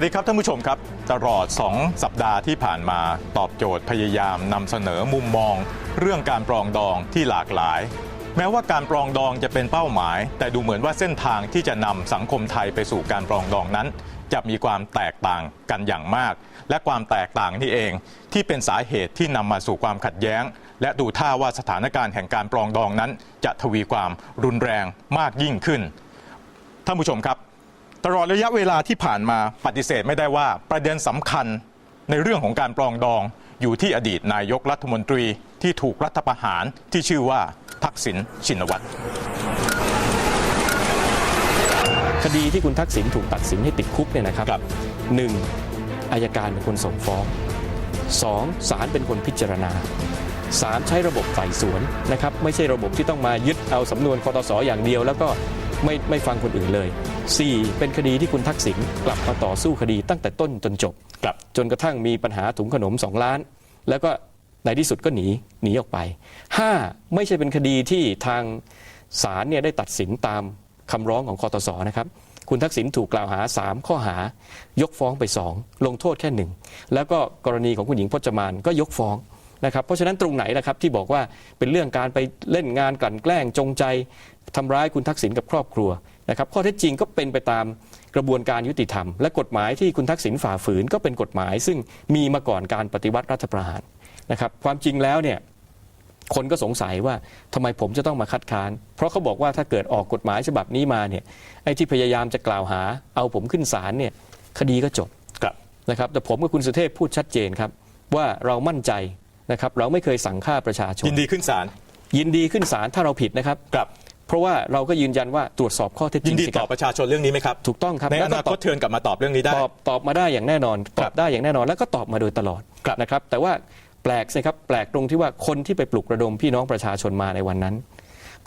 วัสดีครับท่านผู้ชมครับ ตลอด 2 สัปดาห์ที่ผ่านมาตอบโจทย์พยายามนำเสนอมุมมอง เรื่องการปรองดองที่หลากหลาย แม้ว่าการปรองดองจะเป็นเป้าหมาย แต่ดูเหมือนว่าเส้นทางที่จะนำสังคมไทยไปสู่การปรองดองนั้น จะมีความแตกต่างกันอย่างมาก และความแตกต่างนี่เอง ที่เป็นสาเหตุที่นำมาสู่ความขัดแย้ง และดูท่าว่าสถานการณ์แห่งการปรองดองนั้น จะทวีความรุนแรงมากยิ่งขึ้นท่านผู้ชมครับ ตลอดระยะเวลาที่ผ่านมาปฏิเสธไม่ได้ว่าประเด็นสำคัญในเรื่องของการปรองดองอยู่ที่อดีตนายกรัฐมนตรีที่ถูกรัฐประหารที่ชื่อว่าทักษิณชินวัตรคดีที่คุณทักษิณถูกตัดสินให้ติดคุกเนี่ยนะครับครับหนึ่งอายการเป็นคนส่งฟ้องสองศาลเป็นคนพิจารณาสามใช้ระบบไต่สวนนะครับไม่ใช่ระบบที่ต้องมายึดเอาสำนวนคอตสอย่างเดียว แล้วก็ ไม่ไม่ฟังคนอื่นเลย 4. เป็นคดีที่คุณทักษิณกลับมาต่อสู้คดีตั้งแต่ต้นจนจบครับจนกระทั่งมีปัญหาถุงขนม 2 ล้าน แล้วก็ในที่สุดก็หนีหนีออกไป 5. ไม่ใช่เป็นคดีที่ทางศาลเนี่ยได้ตัดสินตามคำร้องของคอตสนะครับคุณทักษิณถูกกล่าวหา 3 ข้อหายกฟ้องไป 2 ลงโทษแค่หนึ่งแล้วก็กรณีของคุณหญิงพจมานก็ยกฟ้อง นะครับเพราะฉะนั้นตรงไหนนะครับที่บอกว่าเป็นเรื่องการไปเล่นงานกลั่นแกล้งจงใจทำร้ายคุณทักษิณกับครอบครัวนะครับข้อเท็จจริงก็เป็นไปตามกระบวนการยุติธรรม และกฎหมายที่คุณทักษิณฝ่าฝืนก็เป็นกฎหมาย ซึ่งมีมาก่อนการปฏิวัติรัฐประหารนะครับความจริงแล้วเนี่ยคนก็สงสัยว่าทำไมผมจะต้องมาคัดค้าน เพราะเขาบอกว่าถ้าเกิดออกกฎหมายฉบับนี้มาเนี่ยไอ้ที่พยายามจะกล่าวหา เอาผมขึ้นศาลเนี่ยคดีก็จบครับนะครับแต่ผมกับคุณสุเทพพูดชัดเจนครับว่าเรามั่นใจ นะครับเราไม่เคยสั่งฆ่าประชาชน ยินดีขึ้นศาลยินดีขึ้นศาลถ้าเราผิดนะครับ ครับ เพราะว่าเราก็ยืนยันว่าตรวจสอบข้อเท็จจยิรินงดีสิคต่อรับประชาชนเรื่องนี้ไหมครับถูกต้องครับในอแล้วก็นาตคอตบเชิญกลับมาตอบเรื่องนี้ได้ ตอบตอบมาได้อย่างแน่นอนคตรัอบบได้อย่างแน่นอนแล้วก็ตอบมาโดยตลอดครับ นะครับ แต่ว่าแปลกสิครับแปลกตรงที่ว่าคนที่ไปปลุกระดมพี่น้องประชาชนมาในวันนั้น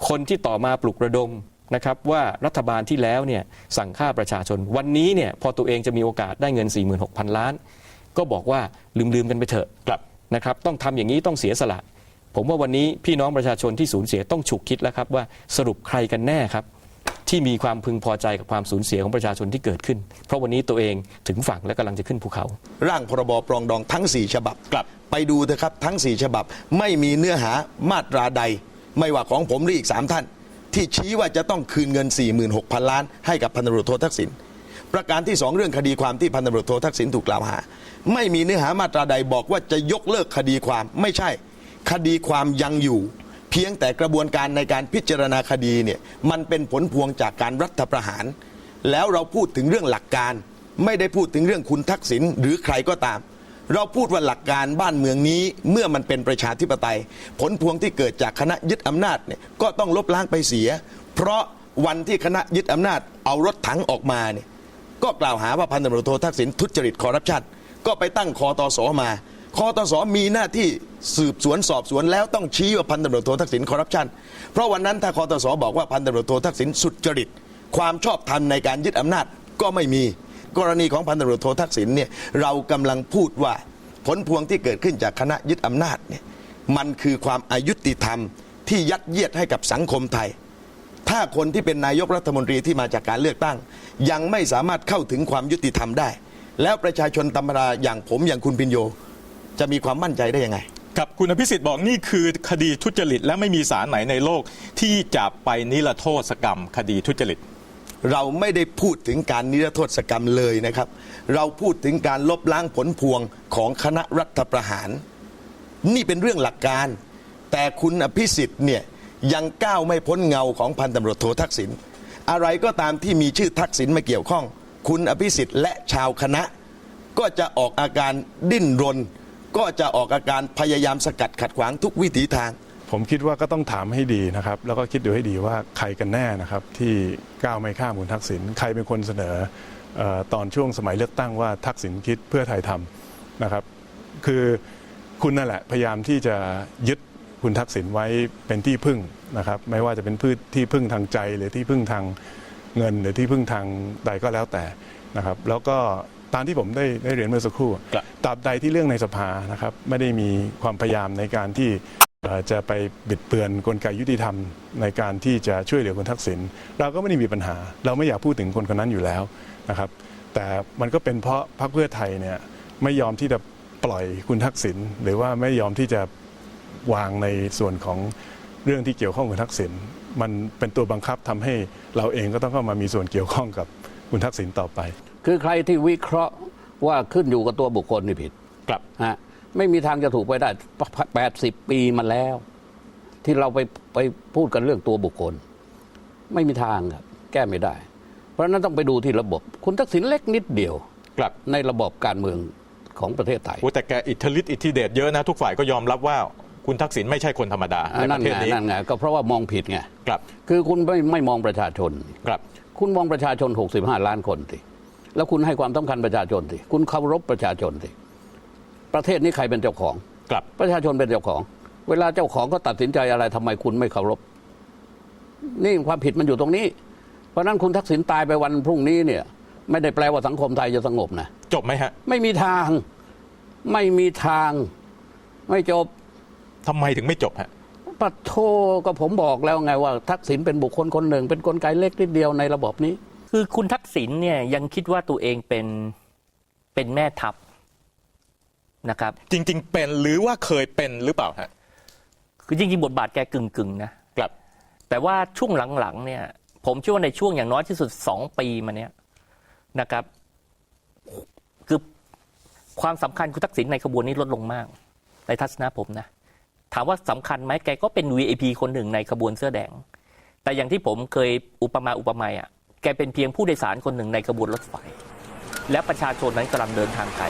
คนที่ต่อมาปลุกระดมนะครับว่ารัฐบาลที่แล้วเนี่ยสั่งฆ่าประชาชน วันนี้เนี่ยพอตัวเองจะมีโอกาสได้เงิน 46,000 ล้าน ก็บอกว่าลืมๆกันไปเถอะ ครับ นะครับต้องทำอย่างนี้ต้องเสียสละ ผมว่าวันนี้พี่น้องประชาชนที่สูญเสียต้องฉุกคิดแล้วครับว่าสรุปใครกันแน่ครับ ที่มีความพึงพอใจกับความสูญเสียของประชาชนที่เกิดขึ้น เพราะวันนี้ตัวเองถึงฝั่งและกำลังจะขึ้นภูเขา ร่างพรบปรองดองทั้ง 4 ฉบับครับ ไปดูเถอะครับทั้ง 4 ฉบับ ไม่มีเนื้อหามาตราใด ไม่ว่าของผมหรืออีก 3 ท่าน ที่ชี้ว่าจะต้องคืนเงิน 46,000 ล้าน ให้กับพันตำรวจโททักษิณ ประการที่ 2 เรื่องคดีความที่พันตำรวจโททักษิณถูกกล่าวหา ไม่มีเนื้อหามาตราใดบอกว่าจะยกเลิกคดีความไม่ใช่ คดีความยังอยู่ เพียงแต่กระบวนการในการพิจารณาคดีเนี่ยมันเป็นผลพวงจากการรัฐประหาร แล้วเราพูดถึงเรื่องหลักการ ไม่ได้พูดถึงเรื่องคุณทักษิณหรือใครก็ตาม เราพูดว่าหลักการบ้านเมืองนี้เมื่อมันเป็นประชาธิปไตย ผลพวงที่เกิดจากคณะยึดอำนาจเนี่ยก็ต้องลบล้างไปเสีย เพราะวันที่คณะยึดอำนาจเอารถถังออกมาเนี่ย ก็กล่าวหาว่าพันตำรวจโททักษิณทุจริตคอร์รัปชันก็ไปตั้งคอตสมาคอตสมีหน้าที่สืบสวนสอบสวนแล้วต้องชี้ว่าพันตำรวจโททักษิณคอร์รัปชันเพราะวันนั้นถ้าคอตสบอกว่าพันตำรวจโททักษิณสุจริต ความชอบธรรมในการยึดอำนาจก็ไม่มีกรณีของพันตำรวจโททักษิณเนี่ยเรากำลังพูดว่าผลพวงที่เกิดขึ้นจากคณะยึดอำนาจเนี่ยมันคือความอายุติธรรมที่ยัดเยียดให้กับสังคมไทย ถ้าคนที่เป็นนายกรัฐมนตรีที่มาจากการเลือกตั้ง ยังไม่สามารถเข้าถึงความยุติธรรมได้ แล้วประชาชนธรรมดาอย่างผมอย่างคุณพินโย จะมีความมั่นใจได้ยังไงครับคุณอภิสิทธิ์บอกนี่คือคดีทุจริต และไม่มีศาลไหนในโลก ที่จะไปนิรโทษกรรม คดีทุจริต เราไม่ได้พูดถึงการนิรโทษกรรมเลยนะครับ เราพูดถึงการลบล้างผลพวงของคณะรัฐประหาร นี่เป็นเรื่องหลักการ แต่คุณอภิสิทธิ์เนี่ยยังก้าวไม่พ้นเงาของพันตำรวจโททักษิณ อะไรก็ตามที่มีชื่อทักษิณมาเกี่ยวข้อง คุณอภิสิทธิ์และชาวคณะ ก็จะออกอาการดิ้นรน ก็จะออกอาการพยายามสกัดขัดขวางทุกวิถีทาง ผมคิดว่าก็ต้องถามให้ดีนะครับ แล้วก็คิดดูให้ดีว่าใครกันแน่นะครับที่ก้าวไม่ข้ามคุณทักษิณใครเป็นคนเสนอเออตอนช่วงสมัยเลือกตั้งว่าทักษิณคิดเพื่อไทยทำนะครับ คือคุณนั่นแหละพยายามที่จะยึด คุณทักษิณไว้เป็นที่พึ่งนะครับ ไม่ว่าจะเป็นพืชที่พึ่งทางใจ หรือที่พึ่งทางเงิน หรือที่พึ่งทางใดก็แล้วแต่นะครับ แล้วก็ตามที่ผมได้ได้เรียนเมื่อสักครู่ครับตราบใดที่เรื่องในสภานะครับไม่ได้มีความพยายามในการที่เอ่อจะไปบิดเบือนกลไกยุติธรรม ในการที่จะช่วยเหลือคุณทักษิณเราก็ไม่ได้มีปัญหา เราไม่อยากพูดถึงคนคนนั้นอยู่แล้วนะครับ แต่มันก็เป็นเพราะพรรคเพื่อไทยเนี่ยไม่ยอมที่จะปล่อยคุณทักษิณหรือว่าไม่ยอมที่จะ วางในส่วนของเรื่องที่เกี่ยวข้องกับทักษิณมันเป็นตัวบังคับทำให้เราเองก็ต้องเข้ามามีส่วนเกี่ยวข้องกับคุณทักษิณต่อไป คือใครที่วิเคราะห์ว่าขึ้นอยู่กับตัวบุคคลนี่ผิดกลับฮะไม่มีทางจะถูกไปได้ 80 ปีมาแล้ว ที่เราไปไปพูดกันเรื่องตัวบุคคล ไม่มีทางครับแก้ไม่ได้ เพราะฉะนั้นต้องไปดูที่ระบบ คุณทักษิณเล็กนิดเดียวกลับในระบบการเมืองของประเทศไทยโอ้แต่แกอิทธิฤทธิ์อิทธิเดชเยอะนะ ทุกฝ่ายก็ยอมรับว่า คุณทักษิณไม่ใช่คนธรรมดาในนั่ปนระเทไงศนี้นั่นไงก็เพราะว่ามองผิดไงกลับ คือคุณไม่ไม่มองประชาชนกลับ คุณมองประชาชน 65 ล้านคนสิแล้วคุณให้ความสำคัญประชาชนสิคุณเคารพประชาชนสิประเทศนี้ใครเป็นเจ้าของกลับประชาชนเป็นเจ้าของ เวลาเจ้าของก็ตัดสินใจอะไรทำไมคุณไม่เคารพ นี่ความผิดมันอยู่ตรงนี้ เพราะฉะนั้นคุณทักษิณตายไปวันพรุ่งนี้เนี่ย ไม่ได้แปลว่าสังคมไทยจะสงบนะจบไหมฮะ ไม่มีทาง ไม่มีทาง ไม่จบ ทำไมถึงไม่จบฮะปัดโทก็ผมบอกแล้วไงว่า ทักษิณเป็นบุคคลคนหนึ่ง เป็นกลไกเล็กนิดเดียวในระบบนี้ คือคุณทักษิณเนี่ยยังคิดว่าตัวเองเป็นเป็นแม่ทัพนะครับ จริง ๆ เป็นหรือว่าเคยเป็นหรือเปล่าฮะคือจริงๆบทบาทแกกึ่งกึ่งๆนะกลับ แต่ว่าช่วงหลังๆเนี่ย ผมเชื่อว่าในช่วงอย่างน้อยที่สุดสองปีมาเนี้ยนะครับคือความสำคัญคุณทักษิณในขบวนนี้ลดลงมาก ในทัศนะผมนะ ถามว่าสำคัญไหมแกก็เป็น VIP คนหนึ่งในขบวนเสื้อแดง แต่อย่างที่ผมเคยอุปมาอุปไมยอะแกเป็นเพียงผู้โดยสารคนหนึ่งในขบวนรถไฟ และประชาชนนั้นกำลังเดินทางไกล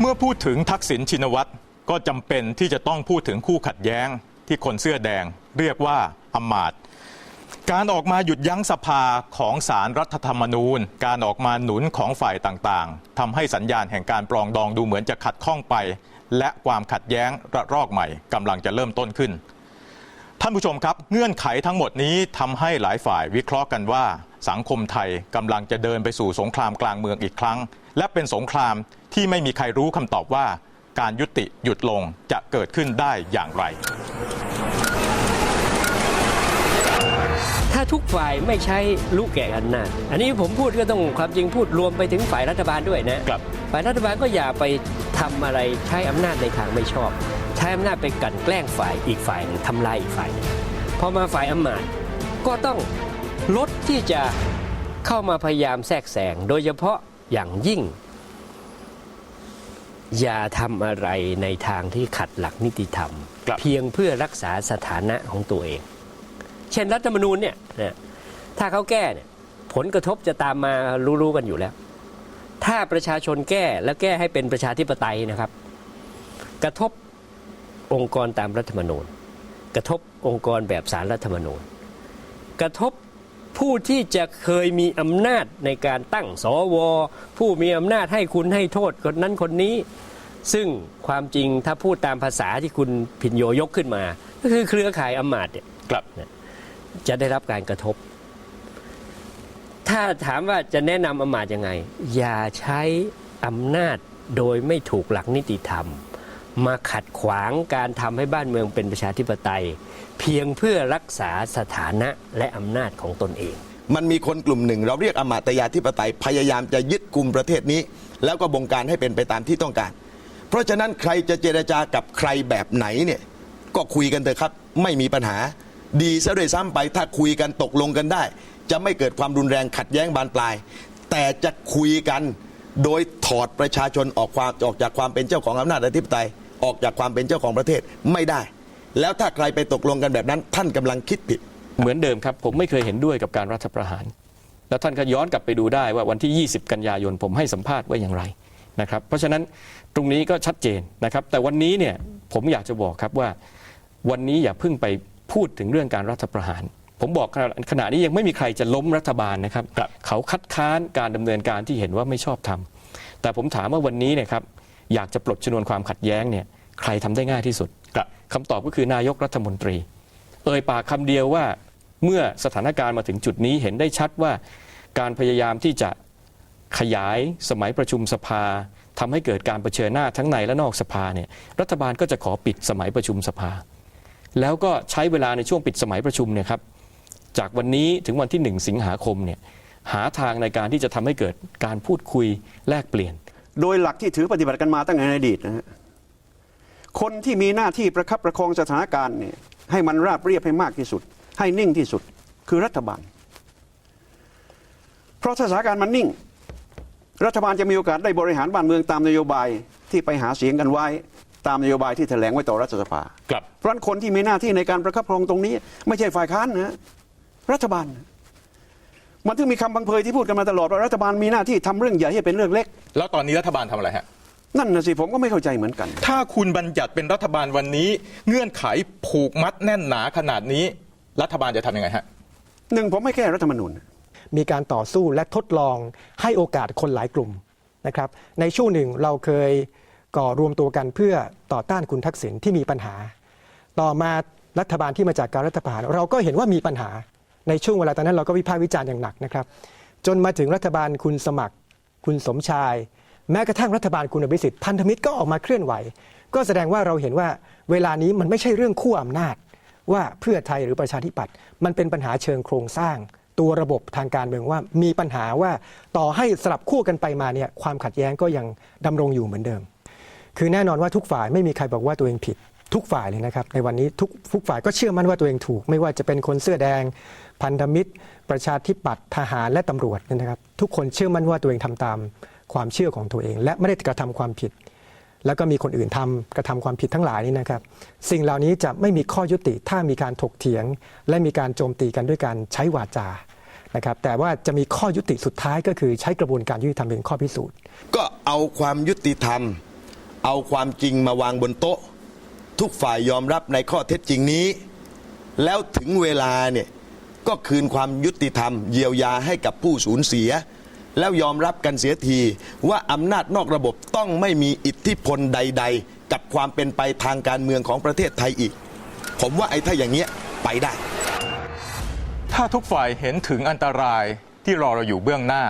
เมื่อพูดถึงทักษิณชินวัตรก็จำเป็นที่จะต้องพูดถึงคู่ขัดแย้ง ที่คนเสื้อแดง เรียกว่าอำมาตย์การออกมาหยุดยั้งสภาของสารรัฐธรรมนูญ การออกมาหนุนของฝ่ายต่างๆทำให้สัญญาณแห่งการปรองดองดูเหมือนจะขัดข้องไป และความขัดแย้งระรอกใหม่กำลังจะเริ่มต้นขึ้น ท่านผู้ชมครับ เงื่อนไขทั้งหมดนี้ทำให้หลายฝ่ายวิเคราะห์กันว่า สังคมไทยกำลังจะเดินไปสู่สงครามกลางเมืองอีกครั้ง และเป็นสงครามที่ไม่มีใครรู้คำตอบว่า การยุติหยุดลงจะเกิดขึ้นได้อย่างไร ถ้าทุกฝ่ายไม่ใช้ลูกแก่อำนาจอันนี้ผมพูดก็ต้องความจริงพูดรวมไปถึงฝ่ายรัฐบาลด้วยนะครับ ฝ่ายรัฐบาลก็อย่าไป ทำอะไรใช้อำนาจในทางไม่ชอบ ใช้อำนาจไปกลั่นแกล้งฝ่ายอีกฝ่ายหนึ่งทำลายอีกฝ่ายหนึ่งพอมาฝ่ายอำนาจก็ต้องลดที่จะเข้ามาพยายามแทรกแซงโดยเฉพาะอย่างยิ่ง อย่าทำอะไรในทางที่ขัดหลักนิติธรรมครับเพียงเพื่อรักษาสถานะของตัวเอง เช่นรัฐธรรมนูญเนี่ยนะถ้าเขาแก้เนี่ยผลกระทบจะตามมารู้ๆกันอยู่แล้ว ถ้าประชาชนแก้แล้วแก้ให้เป็นประชาธิปไตยนะครับ กระทบองค์กรตามรัฐธรรมนูญ กระทบองค์กรแบบสารรัฐธรรมนูญ กระทบผู้ที่จะเคยมีอำนาจในการตั้งสว ผู้มีอำนาจให้คุณให้โทษคนนั้นคนนี้ ซึ่งความจริงถ้าพูดตามภาษาที่คุณพินโยยกขึ้นมา ก็คือเครือข่ายอำมาตย์เนี่ยกลับจะได้รับการกระทบ ถ้าถามว่าจะแนะนำอมาตย์ยังไง อย่าใช้อำนาจโดยไม่ถูกหลักนิติธรรม มาขัดขวางการทำให้บ้านเมืองเป็นประชาธิปไตย เพียงเพื่อรักษาสถานะและอำนาจของตนเอง มันมีคนกลุ่มหนึ่ง เราเรียกอมาตยาธิปไตยพยายามจะยึดกลุ่มประเทศนี้ แล้วก็บงการให้เป็นไปตามที่ต้องการ เพราะฉะนั้นใครจะเจรจากับใครแบบไหนเนี่ยก็คุยกันเถอะครับ ไม่มีปัญหา ดีซะด้วยซ้ำไปถ้าคุยกันตกลงกันได้ จะไม่เกิดความรุนแรงขัดแย้งบานปลาย แต่จะคุยกันโดยถอดประชาชนออกความออกจากความเป็นเจ้าของอำนาจอธิปไตยออกจากความเป็นเจ้าของประเทศไม่ได้ แล้วถ้าใครไปตกลงกันแบบนั้น ท่านกำลังคิดผิด เหมือนเดิมครับ ผมไม่เคยเห็นด้วยกับการรัฐประหาร แล้วท่านก็ย้อนกลับไปดูได้ว่าวันที่ 20 กันยายนผมให้สัมภาษณ์ไว้อย่างไรนะครับ เพราะฉะนั้นตรงนี้ก็ชัดเจนนะครับ แต่วันนี้เนี่ยผมอยากจะบอกครับว่า วันนี้อย่าเพิ่งไปพูดถึงเรื่องการรัฐประหาร ผมบอกขณะขณะนี้ยังไม่มีใครจะล้มรัฐบาลนะครับครับเขาคัดค้านการดำเนินการที่เห็นว่าไม่ชอบทำแต่ผมถามว่าวันนี้เนี่ยครับอยากจะปลดชนวนความขัดแย้งเนี่ยใครทำได้ง่ายที่สุดครับคำตอบก็คือนายกรัฐมนตรี เอ่ยปากคำเดียวว่าเมื่อสถานการณ์มาถึงจุดนี้เห็นได้ชัดว่า การพยายามที่จะขยายสมัยประชุมสภาทำให้เกิดการเผชิญหน้าทั้งในและนอกสภาเนี่ยรัฐบาลก็จะขอปิดสมัยประชุมสภา แล้วก็ใช้เวลาในช่วงปิดสมัยประชุมเนี่ยครับ จากวันนี้ถึงวันที่ 1 สิงหาคมเนี่ยหาทางในการที่จะทำให้เกิดการพูดคุยแลกเปลี่ยน โดยหลักที่ถือปฏิบัติกันมาตั้งแต่ในอดีตนะฮะคนที่มีหน้าที่ประคับประคองสถานการณ์เนี่ยให้มันราบเรียบให้มากที่สุด ให้นิ่งที่สุดคือรัฐบาล เพราะถ้าสถานการณ์มันนิ่ง รัฐบาลจะมีโอกาสได้บริหารบ้านเมืองตามนโยบายที่ไปหาเสียงกันไว้ ตามนโยบายที่แถลงไว้ต่อรัฐสภา ครับ เพราะฉะนั้นคนที่มีหน้าที่ในการประคับประคองตรงนี้ ไม่ใช่ฝ่ายค้านนะ รัฐบาล มันถึงมีคำบังเพยที่พูดกันมาตลอดว่ารัฐบาลมีหน้าที่ทำเรื่องใหญ่ให้เป็นเรื่องเล็ก แล้วตอนนี้รัฐบาลทำอะไรฮะ นั่นนะสิผมก็ไม่เข้าใจเหมือนกัน ถ้าคุณบัญญัติเป็นรัฐบาลวันนี้ เงื่อนไขผูกมัดแน่นหนาขนาดนี้ รัฐบาลจะทำยังไงฮะ หนึ่งผมไม่แก้รัฐธรรมนูญ มีการต่อสู้และทดลองให้โอกาสคนหลายกลุ่มนะครับในช่วงหนึ่งเราเคยก่อรวมตัวกันเพื่อต่อต้านคุณทักษิณที่มีปัญหา ต่อมารัฐบาลที่มาจากการรัฐประหารเราก็เห็นว่ามีปัญหา ในช่วงเวลาตอนนั้นเราก็วิพากษ์วิจารณ์อย่างหนักนะครับ จนมาถึงรัฐบาลคุณสมัคร คุณสมชาย แม้กระทั่งรัฐบาลคุณอภิสิทธิ์พันธมิตรก็ออกมาเคลื่อนไหว ก็แสดงว่าเราเห็นว่าเวลานี้มันไม่ใช่เรื่องขั้วอำนาจ ว่าเพื่อไทยหรือประชาธิปัตย์มันเป็นปัญหาเชิงโครงสร้าง ตัวระบบทางการเมืองว่ามีปัญหาว่าต่อให้สลับคู่กันไปมาเนี่ยความขัดแย้งก็ยังดำรงอยู่เหมือนเดิม คือแน่นอนว่าทุกฝ่ายไม่มีใครบอกว่าตัวเองผิด ทุกฝ่ายเลยนะครับ ในวันนี้ทุกทุกฝ่ายก็เชื่อมั่นว่าตัวเองถูก ไม่ว่าจะเป็นคนเสื้อแดง พันธมิตร ประชาธิปัตย์ทหารและตำรวจนะครับ ทุกคนเชื่อมั่นว่าตัวเองทำตามความเชื่อของตัวเอง และไม่ได้กระทำความผิด แล้วก็มีคนอื่นทำกระทำความผิดทั้งหลายนี่นะครับ สิ่งเหล่านี้จะไม่มีข้อยุติถ้ามีการถกเถียง และมีการโจมตีกันด้วยการใช้วาจานะครับแต่ว่าจะมีข้อยุติสุดท้ายก็คือใช้กระบวนการยุติธรรมเป็นข้อพิสูจน์ ก็เอาความยุติธรรม เอาความจริงมาวางบนโต๊ะ ทุกฝ่ายยอมรับในข้อเท็จจริงนี้ แล้วถึงเวลาเนี่ยก็คืนความยุติธรรม เยียวยาให้กับผู้สูญเสีย แล้วยอมรับกันเสียทีว่าอำนาจนอกระบบต้องไม่มีอิทธิพลใด ๆ กับความเป็นไปทางการเมืองของประเทศไทยอีก ผมว่าไอ้ถ้าอย่างเงี้ยไปได้ ถ้าทุกฝ่ายเห็นถึงอันตรายที่รอเราอยู่เบื้องหน้า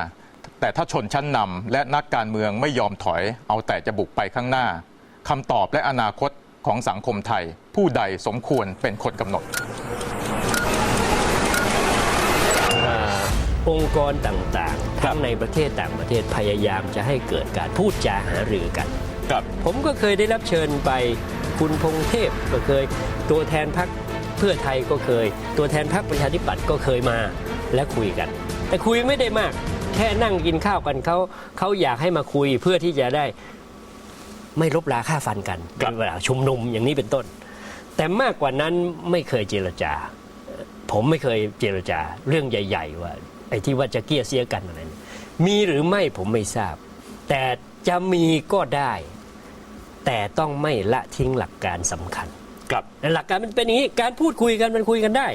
แต่ถ้าชนชั้นนำและนักการเมืองไม่ยอมถอย เอาแต่จะบุกไปข้างหน้าคำตอบและอนาคต ของสังคมไทย ผู้ใดสมควรเป็นคนกำหนด องค์กรต่างๆทั้งในประเทศต่างประเทศพยายามจะให้เกิดการพูดจาหารือกัน ครับ ผมก็เคยได้รับเชิญไปคุณพงเทพก็เคย ตัวแทนพักเพื่อไทยก็เคย ตัวแทนพักประชาธิปัตย์ก็เคยมาและคุยกัน แต่คุยไม่ได้มาก แค่นั่งกินข้าวกันเขาเขาอยากให้มาคุยเพื่อที่จะได้ ไม่ลบลาค่าฟันกันครับ เวลาชุมนุมอย่างนี้เป็นต้น แต่มากกว่านั้นไม่เคยเจรจา ผมไม่เคยเจรจาเรื่องใหญ่ ๆ ว่าไอ้ที่ว่าจะเกลี้ยเสียกันอะไรเนี่ยมีหรือไม่ผมไม่ทราบ แต่จะมีก็ได้ แต่ต้องไม่ละทิ้งหลักการสำคัญ ครับ หลักการมันเป็นอย่างนี้การพูดคุยกันมันคุยกันได้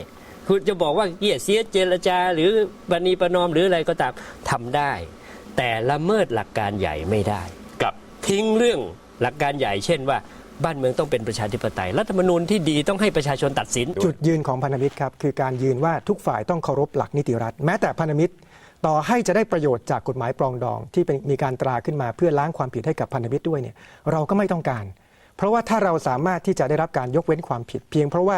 คุณจะบอกว่าเกลียดเสียเจรจา หรือบันีประนอมหรืออะไรก็ตามทำได้ แต่ละเมิดหลักการใหญ่ไม่ได้กับ ทิ้งเรื่อง หลักการใหญ่เช่นว่าบ้านเมืองต้องเป็นประชาธิปไตย รัฐธรรมนูญที่ดีต้องให้ประชาชนตัดสิน จุดยืนของพันธมิตรครับคือการยืนว่าทุกฝ่ายต้องเคารพหลักนิติรัฐ แม้แต่พันธมิตรต่อให้จะได้ประโยชน์จากกฎหมายปรองดอง ที่เป็นมีการตราขึ้นมาเพื่อล้างความผิดให้กับพันธมิตรด้วยเนี่ยเราก็ไม่ต้องการ เพราะว่าถ้าเราสามารถที่จะได้รับการยกเว้นความผิด เพียงเพราะว่า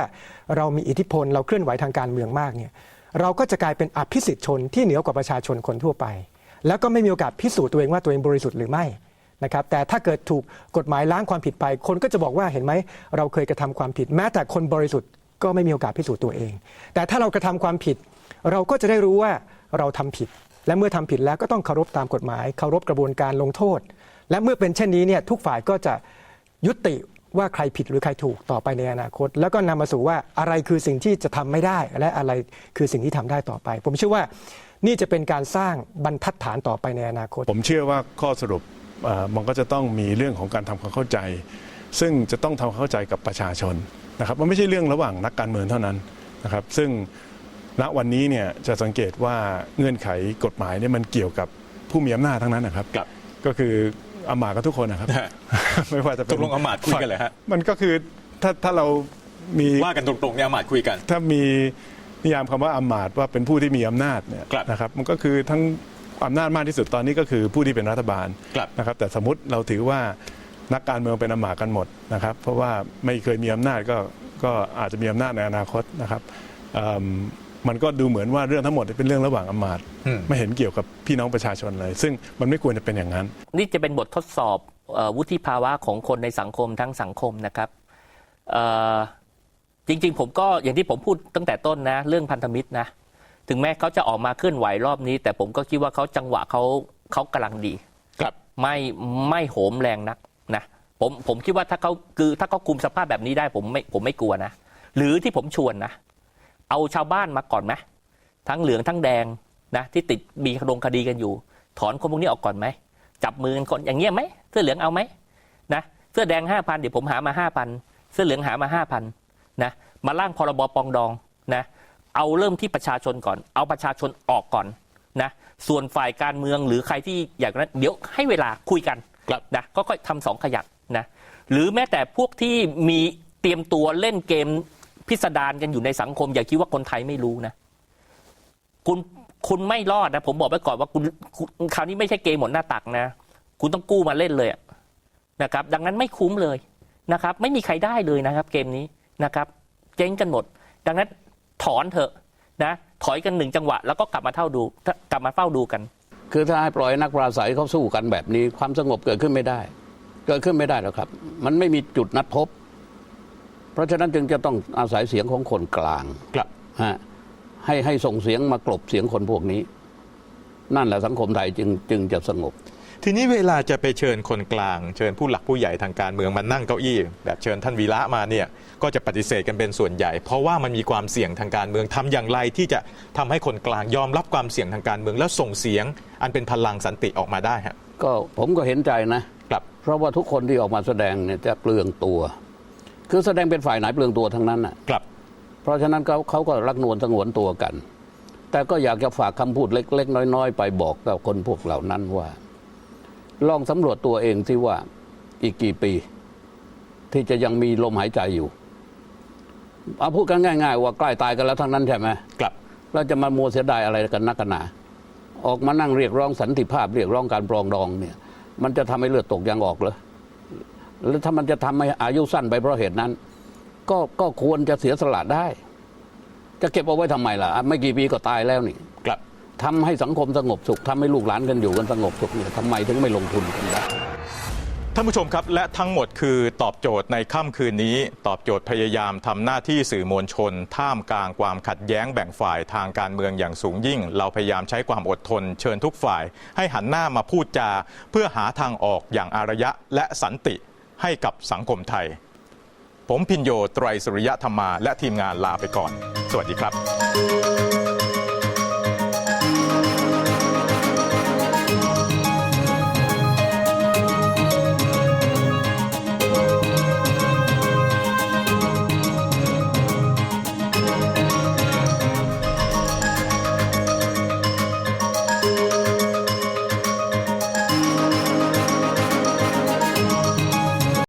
เรามีอิทธิพลเราเคลื่อนไหวทางการเมืองมากเนี่ยเราก็จะกลายเป็นอภิสิทธิชนที่เหนือกว่าประชาชนคนทั่วไป แล้วก็ไม่มีโอกาสพิสูจน์ตัวเองว่าตัวเองบริสุทธิ์หรือไม่ นะครับแต่ถ้าเกิดถูกกฎหมายล้างความผิดไป คนก็จะบอกว่าเห็นไหมเราเคยกระทำความผิด แม้แต่คนบริสุทธิ์ก็ไม่มีโอกาสพิสูจน์ตัวเอง แต่ถ้าเรากระทำความผิด เราก็จะได้รู้ว่าเราทำผิด และเมื่อทำผิดแล้วก็ต้องเคารพตามกฎหมายเคารพกระบวนการลงโทษ และเมื่อเป็นเช่นนี้เนี่ยทุกฝ่ายก็จะยุติว่าใครผิดหรือใครถูกต่อไปในอนาคต แล้วก็นำมาสู่ว่าอะไรคือสิ่งที่จะทำไม่ได้ และอะไรคือสิ่งที่ทำได้ต่อไป ผมเชื่อว่านี่จะเป็นการสร้างบรรทัดฐานต่อไปในอนาคต ผมเชื่อว่าข้อสรุป มันก็จะต้องมีเรื่องของการทำความเข้าใจ ซึ่งจะต้องทำความเข้าใจกับประชาชนนะครับมันไม่ใช่เรื่องระหว่างนักการเมืองเท่านั้นนะครับ ซึ่งณวันนี้เนี่ยจะสังเกตว่าเงื่อนไขกฎหมายเนี่ยมันเกี่ยวกับผู้มีอำนาจทั้งนั้นนะครับครับก็คืออำมาตย์ก็ทุกคนนะครับฮะไม่ว่าจะเป็ตนกลงอำมาตย์คุยกันเลยฮะมันก็คือถ้าถ้าเรามีว่ากันตรงๆเนี่ยอามาตย์คุยกัน ถ้ามีนิยามคำว่าอำมาตย์ว่าเป็นผู้ที่มีอำนาจเนี่ยครับนะครับ มันก็คือทั้ง อำนาจมากที่สุดตอนนี้ก็คือผู้ที่เป็นรัฐบาลครับนะครับแต่สมมติเราถือว่านักการเมืองเป็นอำมาตย์กันหมดนะครับ เพราะว่าไม่เคยมีอำนาจก็ก็อาจจะมีอำนาจในอนาคตนะครับเอิ่มมันก็ดูเหมือนว่าเรื่องทั้งหมดเป็นเรื่องระหว่างอำมาตย์อืมไม่เห็นเกี่ยวกับพี่น้องประชาชนเลย ซึ่งมันไม่ควรจะเป็นอย่างนั้น นี่จะเป็นบททดสอบเออวุฒิภาวะของคนในสังคมทั้งสังคมนะครับเอ่อจริง ๆ ผมก็อย่างที่ผมพูดตั้งแต่ต้นนะ เรื่องพันธมิตรนะ ถึงแม้เขาจะออกมาเคลื่อนไหวรอบนี้ แต่ผมก็คิดว่าเขาจังหวะเขาเขากำลังดีครับ ไม่ไม่โหมแรงนักนะผมผมคิดว่าถ้าเขาคือถ้าเขาคุมสภาพแบบนี้ได้ผมไม่ผมไม่กลัวนะ หรือที่ผมชวนนะ เอาชาวบ้านมาก่อนไหมทั้งเหลืองทั้งแดงนะที่ติดมีคดงคดีกันอยู่ ถอนคนพวกนี้ออกก่อนไหมจับมือกันก่อนอย่างเงี้ยไหมเสื้อเหลืองเอาไหมนะเสื้อแดงห้าพันเดี๋ยวผมหามาห้าพันเสื้อเหลืองหามาห้าพันนะมาร่างพรบปรองดองนะ เอาเริ่มที่ประชาชนก่อน เอาประชาชนออกก่อนนะส่วนฝ่ายการเมืองหรือใครที่อยากนั้นเดี๋ยวให้เวลาคุยกันครับนะก็ค่อยทำสองขยักนะหรือแม้แต่พวกที่มีเตรียมตัวเล่นเกมพิสดารกันอยู่ในสังคม อย่าคิดว่าคนไทยไม่รู้นะ คุณคุณไม่รอดนะ ผมบอกไว้ก่อนว่าคุณคุณคราวนี้ไม่ใช่เกมหมดหน้าตักนะ คุณต้องกู้มาเล่นเลยอะนะครับ ดังนั้นไม่คุ้มเลยนะครับ ไม่มีใครได้เลยนะครับ เกมนี้นะครับ เจ๊งกันหมด ดังนั้น ถอนเถอะนะถอยกันหนึ่งจังหวะ แล้วก็กลับมาเท่าดูกลับมาเฝ้าดูกัน คือถ้าให้ปล่อยนักปราศัยเขาสู้กันแบบนี้ ความสงบเกิดขึ้นไม่ได้ เกิดขึ้นไม่ได้หรอกครับ มันไม่มีจุดนัดพบ เพราะฉะนั้นจึงจะต้องอาศัยเสียงของคนกลางครับฮะให้ให้ส่งเสียงมากลบเสียงคนพวกนี้ นั่นแหละสังคมไทยจึงจึงจะสงบ ทีนี้เวลาจะไปเชิญคนกลาง เชิญผู้หลักผู้ใหญ่ทางการเมืองมานั่งเก้าอี้แบบเชิญท่านวีระมาเนี่ยก็จะปฏิเสธกันเป็นส่วนใหญ่ เพราะว่ามันมีความเสี่ยงทางการเมืองทำอย่างไรที่จะทำให้คนกลางยอมรับความเสี่ยงทางการเมือง แล้วส่งเสียง อันเป็นพลังสันติออกมาได้ฮะก็ผมก็เห็นใจนะครับเพราะว่าทุกคนที่ออกมาแสดงเนี่ยจะเปลืองตัว คือแสดงเป็นฝ่ายไหนเปลืองตัวทั้งนั้นน่ะครับ เพราะฉะนั้นเขาเขาก็รักนวลสงวนตัวกัน แต่ก็อยากจะฝากคำพูดเล็ก ๆ น้อย ๆ ไปบอกกับคนพวกเหล่านั้นว่า ลองสำรวจตัวเองที่ว่าอีกกี่ปี ที่จะยังมีลมหายใจอยู่เอาพูดกันง่าย ๆ ว่าใกล้ตายกันแล้วทั้งนั้นใช่ไหมครับเราจะมามัวเสียดายอะไรกันนักกันหนาออกมานั่งเรียกร้องสันติภาพ เรียกร้องการปรองดองเนี่ย มันจะทำให้เลือดตกยางออกเหรอแล้วถ้ามันจะทำให้อายุสั้นไปเพราะเหตุนั้น ก็ก็ควรจะเสียสละได้ จะเก็บเอาไว้ทำไมล่ะอะ ไม่กี่ปีก็ตายแล้วนี่ครับ ทำให้สังคมสงบสุขทำให้ลูกหลานกันอยู่กันสงบสุขเนี่ยทำไมถึงไม่ลงทุนกันได้ท่านผู้ชมครับ และทั้งหมดคือตอบโจทย์ในค่ำคืนนี้ ตอบโจทย์พยายามทำหน้าที่สื่อมวลชน ท่ามกลางความขัดแย้งแบ่งฝ่ายทางการเมืองอย่างสูงยิ่ง เราพยายามใช้ความอดทน เชิญทุกฝ่าย ให้หันหน้ามาพูดจา เพื่อหาทางออกอย่างอารยะและสันติให้กับสังคมไทย ผมพินโยไตรสุริยะธรรมา และทีมงานลาไปก่อน สวัสดีครับ